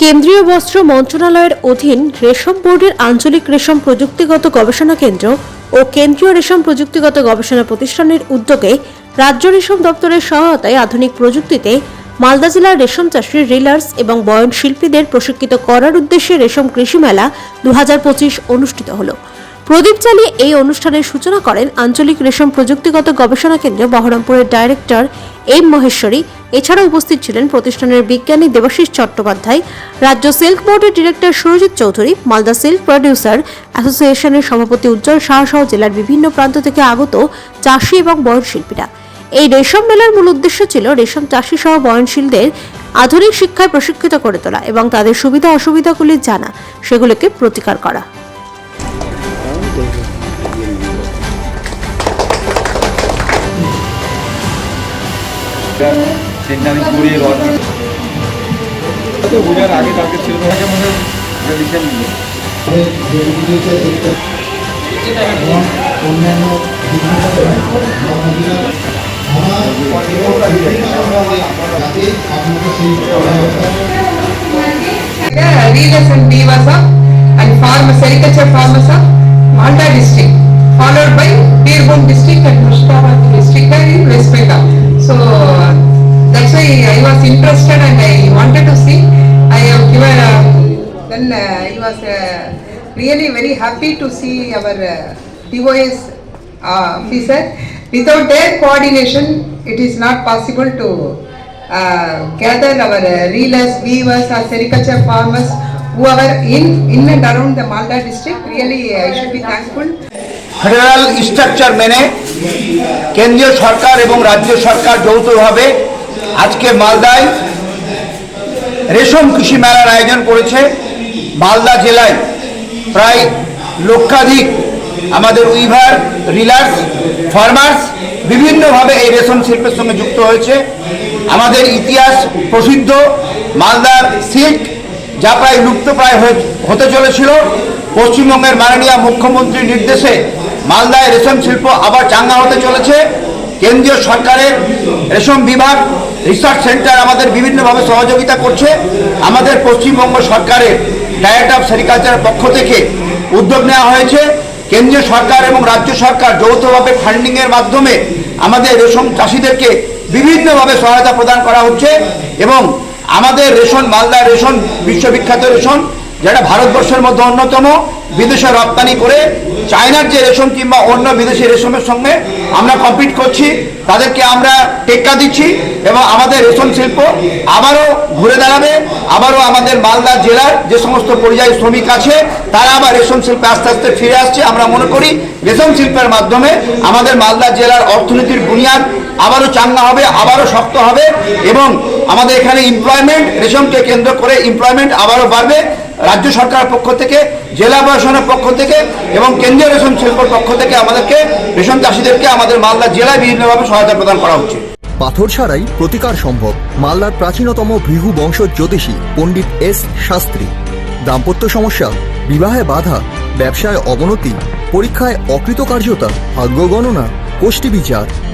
কেন্দ্রীয় বস্ত্র মন্ত্রণালয়ের অধীন রেশম বোর্ডের আঞ্চলিক রেশম প্রযুক্তিগত গবেষণা কেন্দ্র ও কেন্দ্রীয় রেশম প্রযুক্তিগত গবেষণা প্রতিষ্ঠানের উদ্যোগে রাজ্য রেশম দপ্তরের সহায়তায় আধুনিক প্রযুক্তিতে মালদা জেলার রেশম চাষী রিলার্স এবং বয়ন শিল্পীদের প্রশিক্ষিত করার উদ্দেশ্যে রেশম কৃষি মেলা দু হাজার পঁচিশ অনুষ্ঠিত হলো। প্রদীপ চালিয়ে এই অনুষ্ঠানের সূচনা করেন আঞ্চলিক রেশম প্রযুক্তিগত গবেষণা কেন্দ্র বহরমপুরের ডাইরেক্টর এম মহেশ্বরী। এছাড়া উপস্থিত ছিলেন প্রতিষ্ঠানের বিজ্ঞানী দেবাশিস চট্টোপাধ্যায়, রাজ্য সিল্ক বোর্ডের director Surajit Chowdhury, Malda silk producer অ্যাসোসিয়েশনের সভাপতি উজ্জ্বল শাহ সহ জেলার বিভিন্ন প্রান্ত থেকে আগত চাষি এবং বয়ন শিল্পীরা এই রেশম মেলার মূল উদ্দেশ্য ছিল রেশম চাষি সহ বয়নশীলদের আধুনিক শিক্ষায় প্রশিক্ষিত করে তোলা এবং তাদের সুবিধা অসুবিধাগুলি জানা, সেগুলোকে প্রতিকার করা। সেন্টারে ঘুরিয়ে রড তো বোঝার আগে কালকে ছিল থাকে মনে হয় এটা লিখে নিল অন্যান্য বিভিন্ন আমার যাতে আপনাদের সেই সহায়তা Readers and Weavers of and farmers, caricature farmers of Malda district, followed by District and Murshidabad district in West Bengal. So that's why I was interested and I wanted to see. I have given, uh, then uh, I was uh, really very happy to see our uh, DOS uh, officer. Without their coordination, it is not possible to uh, gather our uh, reelers, weavers, or sericulture farmers who are in, in and around the Malda district. Really, I should be thankful. Federal structure মেনে কেন্দ্রীয় সরকার এবং রাজ্য সরকার যৌথভাবে আজকে মালদায় রেশম কৃষি মেলার আয়োজন করেছে। মালদা জেলায় প্রায় লক্ষাধিক আমাদের উইভার রিলার্স ফার্মার্স বিভিন্নভাবে এই রেশম শিল্পের সঙ্গে যুক্ত হয়েছে। আমাদের ইতিহাস প্রসিদ্ধ মালদার সিল্ক যা প্রায় লুপ্তপ্রায় হতে চলেছিল। পশ্চিমবঙ্গের মাননীয় মুখ্যমন্ত্রীর নির্দেশে মালদায় রেশম শিল্প আবার চাঙ্গা হতে চলেছে। কেন্দ্রীয় সরকারের রেশম বিভাগ রিসার্চ সেন্টার আমাদের বিভিন্নভাবে সহযোগিতা করছে। আমাদের পশ্চিমবঙ্গ সরকারের ডাইরেক্ট অফ সেরিকালচারের পক্ষ থেকে উদ্যোগ নেওয়া হয়েছে। কেন্দ্রীয় সরকার এবং রাজ্য সরকার যৌথভাবে ফান্ডিংয়ের মাধ্যমে আমাদের রেশম চাষিদেরকে বিভিন্নভাবে সহায়তা প্রদান করা হচ্ছে এবং আমাদের রেশন মালদা রেশন বিশ্ববিখ্যাত রেশন যেটা ভারতবর্ষের মধ্যে অন্যতম বিদেশে রপ্তানি করে চায়নার যে রেশম কিংবা অন্য বিদেশি রেশমের সঙ্গে আমরা কম্পিট করছি, তাদেরকে আমরা টেক্কা দিচ্ছি এবং আমাদের রেশম শিল্প আবারও ঘুরে দাঁড়াবে, আবারও আমাদের মালদা জেলার যে সমস্ত পরিযায়ী শ্রমিক আছে, তারা আবার রেশম শিল্পে আস্তে আস্তে ফিরে আসছে। আমরা মনে করি রেশম শিল্পের মাধ্যমে আমাদের মালদা জেলার অর্থনীতির বুনিয়াদ আবারও চাঙ্গা হবে, আবারও শক্ত হবে এবং আমাদের এখানে এমপ্লয়মেন্ট রেশমকে কেন্দ্র করে এমপ্লয়মেন্ট আবারও বাড়বে। রাজ্য সরকারের পক্ষ থেকে, জেলা প্রশাসনের পক্ষ থেকে এবং কেন্দ্রীয় রেশম শিল্পের পক্ষ থেকে আমাদেরকে রেশম চাষিদেরকে আমাদের মালদা জেলায় বিভিন্নভাবে সহায়তা প্রদান করা হচ্ছে। পাথর ছাড়াই প্রতিকার সম্ভব মালদার প্রাচীনতম ভৃহু বংশ জ্যোতিষী পণ্ডিত এস শাস্ত্রী। দাম্পত্য সমস্যা, বিবাহে বাধা, ব্যবসায় অবনতি, পরীক্ষায় অকৃতকার্যতা, ভাগ্য গণনা গোষ্ঠী বিচার